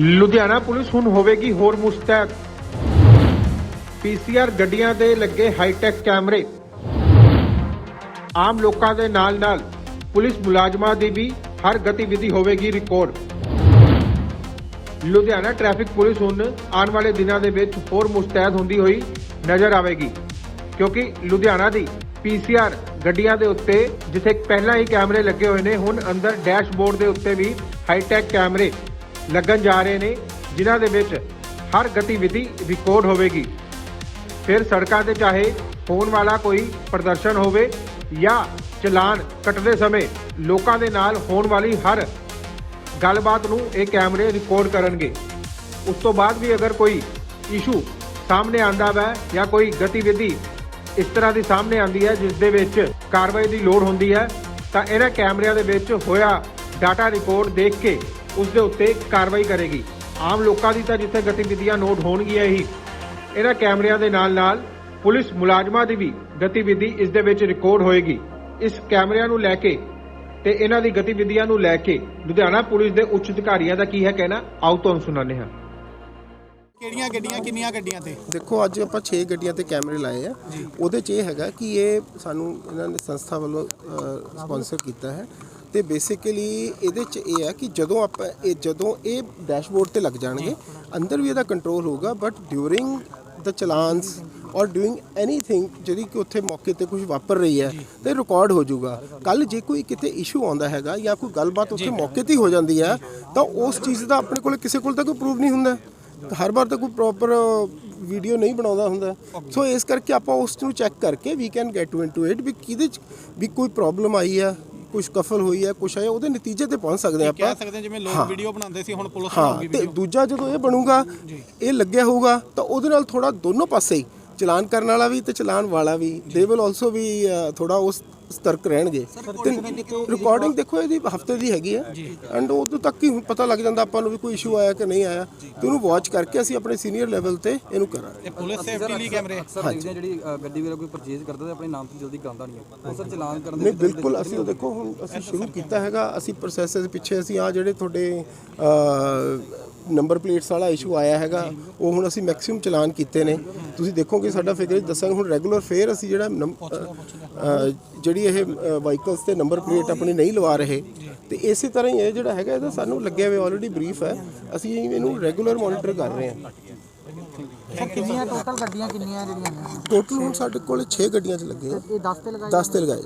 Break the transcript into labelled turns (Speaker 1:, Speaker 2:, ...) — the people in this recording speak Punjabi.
Speaker 1: ਲੁਧਿਆਣਾ ਪੁਲਿਸ ਹੁਣ ਹੋਵੇਗੀ ਹੋਰ ਮੁਸਤੈਦ। ਪੀਸੀਆਰ ਗੱਡੀਆਂ ਦੇ ਲੱਗੇ ਹਾਈਟੈਕ ਕੈਮਰੇ। ਆਮ ਲੋਕਾਂ ਦੇ ਨਾਲ-ਨਾਲ ਪੁਲਿਸ ਮੁਲਾਜ਼ਮਾਂ ਦੀ ਵੀ ਹਰ ਗਤੀਵਿਧੀ ਹੋਵੇਗੀ ਰਿਕਾਰਡ। ਲੁਧਿਆਣਾ ਟ੍ਰੈਫਿਕ ਪੁਲਿਸ ਹੁਣ ਆਉਣ ਵਾਲੇ ਦਿਨਾਂ ਦੇ ਵਿੱਚ ਹੋਰ ਮੁਸਤੈਦ ਹੁੰਦੀ ਹੋਈ ਨਜ਼ਰ ਆਵੇਗੀ। ਕਿਉਂਕਿ ਲੁਧਿਆਣਾ ਦੀ ਪੀਸੀਆਰ ਗੱਡੀਆਂ ਦੇ ਉੱਤੇ, ਜਿੱਥੇ ਪਹਿਲਾਂ ਹੀ ਕੈਮਰੇ ਲੱਗੇ ਹੋਏ ਨੇ, ਹੁਣ ਅੰਦਰ ਡੈਸ਼ਬੋਰਡ ਦੇ ਉੱਤੇ ਵੀ ਹਾਈਟੈਕ ਕੈਮਰੇ। ਲੱਗਣ ਜਾ ਰਹੇ ਨੇ, ਜਿਨ੍ਹਾਂ ਦੇ ਵਿੱਚ ਹਰ ਗਤੀਵਿਧੀ ਰਿਕਾਰਡ ਹੋਵੇਗੀ। ਫਿਰ ਸੜਕਾਂ ਤੇ ਚਾਹੇ ਹੋਣ ਵਾਲਾ ਕੋਈ ਪ੍ਰਦਰਸ਼ਨ ਹੋਵੇ ਜਾਂ ਚਲਾਨ ਕੱਟਦੇ ਸਮੇਂ ਲੋਕਾਂ ਦੇ ਨਾਲ ਹੋਣ ਵਾਲੀ ਹਰ ਗੱਲਬਾਤ ਨੂੰ ਇਹ ਕੈਮਰੇ ਰਿਕਾਰਡ ਕਰਨਗੇ। ਉਸ ਤੋਂ ਬਾਅਦ ਵੀ ਅਗਰ ਕੋਈ ਇਸ਼ੂ ਸਾਹਮਣੇ ਆਂਦਾ ਹੈ ਜਾਂ ਕੋਈ ਗਤੀਵਿਧੀ ਇਸ ਤਰ੍ਹਾਂ ਦੀ ਸਾਹਮਣੇ ਆਂਦੀ ਹੈ, ਜਿਸ ਦੇ ਵਿੱਚ ਕਾਰਵਾਈ ਦੀ ਲੋੜ ਹੁੰਦੀ ਹੈ, ਤਾਂ ਇਹਨਾਂ ਕੈਮਰਿਆਂ ਦੇ ਵਿੱਚ ਹੋਇਆ ਡਾਟਾ ਰਿਕਾਰਡ ਦੇਖ ਕੇ ਉਸ ਦੇ ਉੱਤੇ ਕਾਰਵਾਈ ਕਰੇਗੀ। ਆਮ ਲੋਕਾਂ ਦੀ ਤਾਂ ਜਿੱਥੇ ਗਤੀਵਿਧੀਆਂ ਨੋਟ ਹੋਣਗੀਆਂ ਹੀ। ਇਹਨਾਂ ਕੈਮਰਿਆਂ ਦੇ ਨਾਲ-ਨਾਲ ਪੁਲਿਸ ਮੁਲਾਜ਼ਮਾਂ ਦੀ ਵੀ ਗਤੀਵਿਧੀ ਇਸ ਦੇ ਵਿੱਚ ਰਿਕਾਰਡ ਹੋਏਗੀ। ਇਸ ਕੈਮਰਿਆਂ ਨੂੰ ਲੈ ਕੇ ਤੇ ਇਹਨਾਂ ਦੀ ਗਤੀਵਿਧੀਆਂ ਨੂੰ ਲੈ ਕੇ ਲੁਧਿਆਣਾ ਪੁਲਿਸ ਦੇ ਉੱਚ ਅਧਿਕਾਰੀਆਂ ਦਾ ਕੀ ਹੈ ਕਹਿਣਾ? ਆਓ ਤੁਹਾਨੂੰ ਸੁਣਾਉਂਦੇ ਹਾਂ।
Speaker 2: ਕਿਹੜੀਆਂ ਗੱਡੀਆਂ ਕਿੰਨੀਆਂ ਗੱਡੀਆਂ ਤੇ?
Speaker 3: ਦੇਖੋ ਅੱਜ ਆਪਾਂ 6 ਗੱਡੀਆਂ ਤੇ ਕੈਮਰੇ ਲਾਏ ਆ। ਉਹਦੇ 'ਚ ਇਹ ਹੈਗਾ ਕਿ ਇਹ ਸਾਨੂੰ ਇਹਨਾਂ ਨੇ ਸੰਸਥਾ ਵੱਲੋਂ ਸਪਾਂਸਰ ਕੀਤਾ ਹੈ। ਤੇ ਬੇਸਿਕਲੀ ਇਹਦੇ 'ਚ ਇਹ ਹੈ ਕਿ ਜਦੋਂ ਆਪਾਂ ਇਹ ਜਦੋਂ ਇਹ ਡੈਸ਼ਬੋਰਡ ਤੇ ਲੱਗ ਜਾਣਗੇ ਅੰਦਰ ਵੀ ਇਹਦਾ ਕੰਟਰੋਲ ਹੋਊਗਾ ਬਟ ਡਿਊਰਿੰਗ ਦ ਚਲਾਨਸ ਔਰ ਡੂਇੰਗ ਐਨੀਥਿੰਗ ਜਿਹੜੀ ਕਿ ਉੱਥੇ ਮੌਕੇ ਤੇ ਕੁਝ ਵਾਪਰ ਰਹੀ ਹੈ ਤੇ ਰਿਕਾਰਡ ਹੋ ਜਾਊਗਾ। ਕੱਲ ਜੇ ਕੋਈ ਕਿਤੇ ਇਸ਼ੂ ਆਉਂਦਾ ਹੈਗਾ ਜਾਂ ਕੋਈ ਗੱਲਬਾਤ ਉੱਥੇ ਮੌਕੇ ਤੇ ਹੀ ਹੋ ਜਾਂਦੀ ਹੈ ਤਾਂ ਉਸ ਚੀਜ਼ ਦਾ ਆਪਣੇ ਕੋਲ ਕਿਸੇ ਕੋਲ ਤਾਂ ਕੋਈ ਪ੍ਰੂਫ ਨਹੀਂ ਹੁੰਦਾ। ਹਰ ਵਾਰ ਤਾਂ ਕੋਈ ਪ੍ਰੋਪਰ ਵੀਡੀਓ ਨਹੀਂ ਬਣਾਉਂਦਾ ਹੁੰਦਾ। ਸੋ ਇਸ ਕਰਕੇ ਆਪਾਂ ਉਸ ਨੂੰ ਚੈੱਕ ਕਰਕੇ we can get to into it ਵੀ ਕਿਹਦੇ ਵੀ ਕੋਈ ਪ੍ਰੋਬਲਮ ਆਈ ਆ ਕੁਝ ਕਫਲ ਹੋਈ ਹੈ ਕੁਝ ਹੈ ਉਹਦੇ ਨਤੀਜੇ ਤੇ ਪਹੁੰਚ ਸਕਦੇ
Speaker 2: ਕਹਿ
Speaker 3: ਆਪਾਂ।
Speaker 2: ਸਕਦੇ ਹਾਂ ਜਿਵੇਂ ਲੋਕ ਵੀਡੀਓ ਬਣਾਉਂਦੇ ਸੀ ਹੁਣ ਪੁਲਿਸ
Speaker 3: ਹਾਂ
Speaker 2: ਬਣਾਉਗੀ
Speaker 3: ਤੇ
Speaker 2: ਵੀਡੀਓ
Speaker 3: ਦੂਜਾ ਜਦੋਂ ਇਹ ਬਣੂਗਾ ਇਹ ਲੱਗਿਆ ਹੋਊਗਾ ਤਾਂ ਉਹਦੇ ਨਾਲ ਥੋੜਾ ਦੋਨੋਂ ਪਾਸੇ ਹੀ ਚਲਾਨ ਕਰਨ ਵਾਲਾ ਵੀ ਤੇ ਚਲਾਨ ਵਾਲਾ ਵੀ। ਦੇ ਵਿਲ ਆਲਸੋ ਵੀ ਥੋੜਾ ਉਸ ਸਤਰਕ ਰਹਿਣਗੇ। ਤੇ ਰਿਕਾਰਡਿੰਗ ਦੇਖੋ ਇਹਦੀ ਹਫ਼ਤੇ ਦੀ ਹੈਗੀ ਹੈ ਐਂਡ ਉਦੋਂ ਤੱਕ ਹੀ ਪਤਾ ਲੱਗ ਜਾਂਦਾ ਆਪਾਂ ਨੂੰ ਵੀ ਕੋਈ ਇਸ਼ੂ ਆਇਆ ਕਿ ਨਹੀਂ ਆਇਆ। ਤੇ ਉਹਨੂੰ ਵਾਚ ਕਰਕੇ ਅਸੀਂ ਆਪਣੇ ਸੀਨੀਅਰ ਲੈਵਲ ਤੇ ਇਹਨੂੰ ਕਰਾਂਗੇ।
Speaker 2: ਇਹ ਪੁਲਿਸ ਸੇਫਟੀ ਲਈ ਕੈਮਰੇ
Speaker 4: ਅਕਸਰ ਦੇਖਦੇ ਹਾਂ ਜਿਹੜੀ ਗੱਡੀ ਵੀਰਾ ਕੋਈ ਪਰਚੇਜ਼ ਕਰਦਾ ਤੇ ਆਪਣੇ ਨਾਮ ਤੋਂ ਜਲਦੀ ਕਰਾਉਂਦਾ ਨਹੀਂ ਸਰ ਚਲਾਨ ਕਰਨ ਦੇ ਤਾਂ
Speaker 3: ਬਿਲਕੁਲ ਅਸੀਂ ਉਹ ਦੇਖੋ ਹੁਣ ਅਸੀਂ ਸ਼ੁਰੂ ਕੀਤਾ ਹੈਗਾ। ਅਸੀਂ ਪ੍ਰੋਸੈਸ ਦੇ ਪਿੱਛੇ ਅਸੀਂ ਆ ਜਿਹੜੇ ਤੁਹਾਡੇ ਨੰਬਰ ਪਲੇਟਸ ਵਾਲਾ ਇਸ਼ੂ ਆਇਆ ਹੈਗਾ ਉਹ ਹੁਣ ਅਸੀਂ ਮੈਕਸਿਮਮ ਚਲਾਨ ਕੀਤੇ ਨੇ। ਤੁਸੀਂ ਦੇਖੋਗੇ ਸਾਡਾ ਫਿਗਰ ਦੱਸਾਂਗੇ ਹੁਣ ਰੈਗੂਲਰ ਫੇਅਰ ਅਸੀਂ ਜਿਹੜਾ ਜਿਹੜੀ ਇਹ ਵਾਹੀਕਲਸ ਤੇ ਨੰਬਰ ਪਲੇਟ ਆਪਣੀ ਨਹੀਂ ਲਵਾ ਰਹੇ ਤੇ ਇਸੇ ਤਰ੍ਹਾਂ ਹੀ ਇਹ ਜਿਹੜਾ ਹੈਗਾ ਇਹਦਾ ਸਾਨੂੰ ਲੱਗਿਆ ਹੋਇਆ ਆਲਰੇਡੀ ਬਰੀਫ ਹੈ। ਅਸੀਂ ਇਹਨੂੰ ਰੈਗੂਲਰ ਮੋਨੀਟਰ ਕਰ ਰਹੇ ਹਾਂ।
Speaker 5: ਕਿੰਨੀਆਂ ਟੋਟਲ ਗੱਡੀਆਂ ਕਿੰਨੀਆਂ ਜਿਹੜੀਆਂ
Speaker 3: ਟੋਟਲ ਹੁਣ ਸਾਡੇ ਕੋਲ 6 ਗੱਡੀਆਂ 'ਚ ਲੱਗੇ ਆ।
Speaker 5: ਇਹ 10 ਤੇ ਲਗਾਏ
Speaker 3: 10 ਤੇ ਲਗਾਏ